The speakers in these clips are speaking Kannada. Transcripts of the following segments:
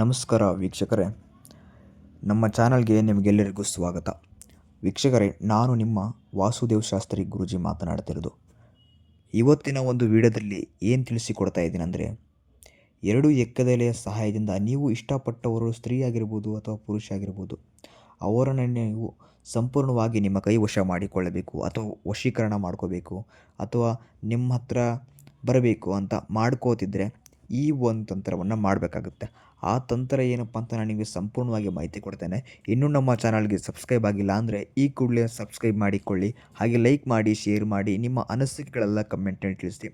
ನಮಸ್ಕಾರ ವೀಕ್ಷಕರೇ. ನಮ್ಮ ಚಾನಲ್ಗೆ ನಿಮಗೆಲ್ಲರಿಗೂ ಸ್ವಾಗತ. ವೀಕ್ಷಕರೇ, ನಾನು ನಿಮ್ಮ ವಾಸುದೇವ್ ಶಾಸ್ತ್ರಿ ಗುರುಜಿ ಮಾತನಾಡ್ತಿರೋದು. ಇವತ್ತಿನ ಒಂದು ವಿಡಿಯೋದಲ್ಲಿ ಏನು ತಿಳಿಸಿಕೊಡ್ತಾ ಇದ್ದೀನಿ ಅಂದರೆ, ಎರಡು ಎಕ್ಕದೆಲೆಯ ಸಹಾಯದಿಂದ ನೀವು ಇಷ್ಟಪಟ್ಟವರು ಸ್ತ್ರೀ ಆಗಿರ್ಬೋದು ಅಥವಾ ಪುರುಷ ಆಗಿರ್ಬೋದು, ಅವರನ್ನು ನೀವು ಸಂಪೂರ್ಣವಾಗಿ ನಿಮ್ಮ ಕೈ ವಶ ಮಾಡಿಕೊಳ್ಳಬೇಕು ಅಥವಾ ವಶೀಕರಣ ಮಾಡ್ಕೋಬೇಕು ಅಥವಾ ನಿಮ್ಮ ಹತ್ರ ಬರಬೇಕು ಅಂತ ಮಾಡ್ಕೋತಿದ್ರೆ ಈ ಒಂದು ತಂತ್ರವನ್ನು ಮಾಡಬೇಕಾಗುತ್ತೆ. ಆ ತಂತ್ರ ಏನಪ್ಪ ಅಂತ ನಾನು ನಿಮಗೆ ಸಂಪೂರ್ಣವಾಗಿ ಮಾಹಿತಿ ಕೊಡ್ತೇನೆ. ಇನ್ನೂ ನಮ್ಮ ಚಾನಲ್ಗೆ ಸಬ್ಸ್ಕ್ರೈಬ್ ಆಗಿಲ್ಲ ಅಂದರೆ ಈ ಕೂಡಲೇ ಸಬ್ಸ್ಕ್ರೈಬ್ ಮಾಡಿಕೊಳ್ಳಿ. ಹಾಗೆ ಲೈಕ್ ಮಾಡಿ, ಶೇರ್ ಮಾಡಿ, ನಿಮ್ಮ ಅನಿಸಿಕೆಗಳೆಲ್ಲ ಕಮೆಂಟಲ್ಲಿ ತಿಳಿಸಿ.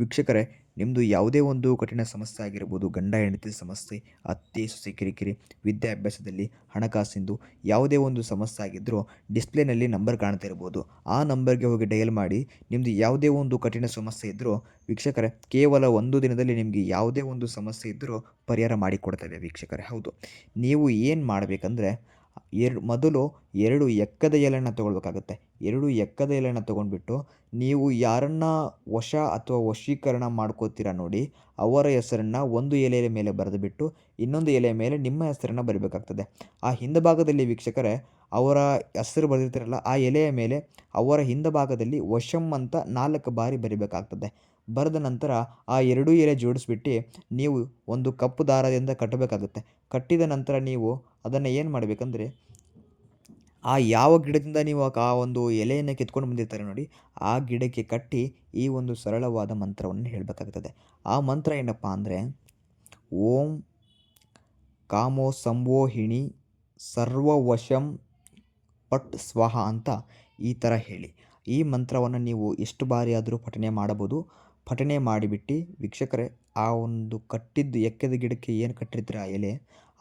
ವೀಕ್ಷಕರೇ ನಿಮ್ಮದು ಯಾವುದೇ ಒಂದು ಕಠಿಣ ಸಮಸ್ಯೆ ಆಗಿರ್ಬೋದು, ಗಂಡ, ಹೆಂಡತಿ ಸಮಸ್ಯೆ, ಅತ್ತೆ, ಸೊಸೆ, ಕಿರಿಕಿರಿ, ವಿದ್ಯಾಭ್ಯಾಸದಲ್ಲಿ ಹಣಕಾಸಿಂದು ಯಾವುದೇ ಒಂದು ಸಮಸ್ಯೆ ಆಗಿದ್ದರೂ ಡಿಸ್ಪ್ಲೇನಲ್ಲಿ ನಂಬರ್ ಕಾಣ್ತಾ ಇರ್ಬೋದು. ಆ ನಂಬರ್ಗೆ ಹೋಗಿ ಡಯಲ್ ಮಾಡಿ ನಿಮ್ಮದು ಯಾವುದೇ ಒಂದು ಕಠಿಣ ಸಮಸ್ಯೆ ಇದ್ದರೂ ವೀಕ್ಷಕರೇ, ಕೇವಲ ಒಂದು ದಿನದಲ್ಲಿ ನಿಮಗೆ ಯಾವುದೇ ಒಂದು ಸಮಸ್ಯೆ ಇದ್ದರೂ ಪರಿಹಾರ ಮಾಡಿಕೊಡ್ತೇವೆ ವೀಕ್ಷಕರೇ. ಹೌದು, ನೀವು ಏನು ಮಾಡಬೇಕಂದ್ರೆ ಎರಡು, ಮೊದಲು ಎರಡು ಎಕ್ಕದ ಎಲೆಯನ್ನು ತೊಗೊಳ್ಬೇಕಾಗುತ್ತೆ. ಎರಡು ಎಕ್ಕದ ಎಲೆನ ತೊಗೊಂಡ್ಬಿಟ್ಟು ನೀವು ಯಾರನ್ನ ವಶ ಅಥವಾ ವಶೀಕರಣ ಮಾಡ್ಕೋತೀರ ನೋಡಿ, ಅವರ ಹೆಸರನ್ನು ಒಂದು ಎಲೆಯ ಮೇಲೆ ಬರೆದುಬಿಟ್ಟು ಇನ್ನೊಂದು ಎಲೆಯ ಮೇಲೆ ನಿಮ್ಮ ಹೆಸರನ್ನು ಬರೀಬೇಕಾಗ್ತದೆ. ಆ ಹಿಂದಭಾಗದಲ್ಲಿ ವೀಕ್ಷಕರೇ, ಅವರ ಹೆಸರು ಬರೆದಿರ್ತಾರಲ್ಲ, ಆ ಎಲೆಯ ಮೇಲೆ ಅವರ ಹಿಂದಭಾಗದಲ್ಲಿ ವಶಂ ಅಂತ ನಾಲ್ಕು ಬಾರಿ ಬರಿಬೇಕಾಗ್ತದೆ. ಬರೆದ ನಂತರ ಆ ಎರಡೂ ಎಲೆ ಜೋಡಿಸ್ಬಿಟ್ಟು ನೀವು ಒಂದು ಕಪ್ಪು ದಾರದಿಂದ ಕಟ್ಟಬೇಕಾಗುತ್ತೆ. ಕಟ್ಟಿದ ನಂತರ ನೀವು ಅದನ್ನು ಏನು ಮಾಡಬೇಕಂದ್ರೆ, ಆ ಯಾವ ಗಿಡದಿಂದ ನೀವು ಆ ಒಂದು ಎಲೆಯನ್ನು ಕಿತ್ಕೊಂಡು ಬಂದಿರ್ತಾರೆ ನೋಡಿ, ಆ ಗಿಡಕ್ಕೆ ಕಟ್ಟಿ ಈ ಒಂದು ಸರಳವಾದ ಮಂತ್ರವನ್ನು ಹೇಳಬೇಕಾಗ್ತದೆ. ಆ ಮಂತ್ರ ಏನಪ್ಪ ಅಂದರೆ, ಓಂ ಕಾಮೋ ಸಂವೋಹಿಣಿ ಸರ್ವವಶಂ ಪಟ್ ಸ್ವಹ ಅಂತ ಈ ಥರ ಹೇಳಿ. ಈ ಮಂತ್ರವನ್ನು ನೀವು ಎಷ್ಟು ಬಾರಿ ಆದರೂ ಪಠನೆ ಮಾಡಬಹುದು. ಪಠನೆ ಮಾಡಿಬಿಟ್ಟು, ವೀಕ್ಷಕರೇ, ಆ ಒಂದು ಕಟ್ಟಿದ್ದು ಎಕ್ಕೆದ ಗಿಡಕ್ಕೆ ಏನು ಕಟ್ಟಿರ್ತೀರ ಆ ಎಲೆ?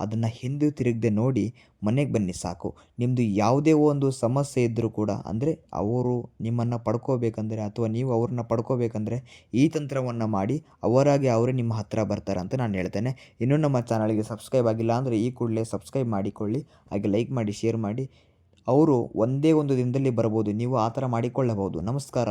ಅದನ್ನು ಹಿಂದೆ ತಿರುಗದೆ ನೋಡಿ ಮನೆಗೆ ಬನ್ನಿ ಸಾಕು. ನಿಮ್ಮದು ಯಾವುದೇ ಒಂದು ಸಮಸ್ಯೆ ಇದ್ದರೂ ಕೂಡ ಅಂದರೆ ಅವರು ನಿಮ್ಮನ್ನು ಪಡ್ಕೋಬೇಕಂದ್ರೆ ಅಥವಾ ನೀವು ಅವ್ರನ್ನ ಪಡ್ಕೋಬೇಕಂದ್ರೆ ಈ ತಂತ್ರವನ್ನು ಮಾಡಿ ಅವರಾಗಿ ಅವರೇ ನಿಮ್ಮ ಹತ್ತಿರ ಬರ್ತಾರೆ ಅಂತ ನಾನು ಹೇಳ್ತೇನೆ. ಇನ್ನೂ ನಮ್ಮ ಚಾನಲ್ಗೆ ಸಬ್ಸ್ಕ್ರೈಬ್ ಆಗಿಲ್ಲ ಅಂದರೆ ಈ ಕೂಡಲೇ ಸಬ್ಸ್ಕ್ರೈಬ್ ಮಾಡಿಕೊಳ್ಳಿ, ಹಾಗೆ ಲೈಕ್ ಮಾಡಿ, ಶೇರ್ ಮಾಡಿ. ಅವರು ಒಂದೇ ಒಂದು ದಿನದಲ್ಲಿ ಬರ್ಬೋದು, ನೀವು ಆ ಥರ ಮಾಡಿಕೊಳ್ಳಬಹುದು. ನಮಸ್ಕಾರ.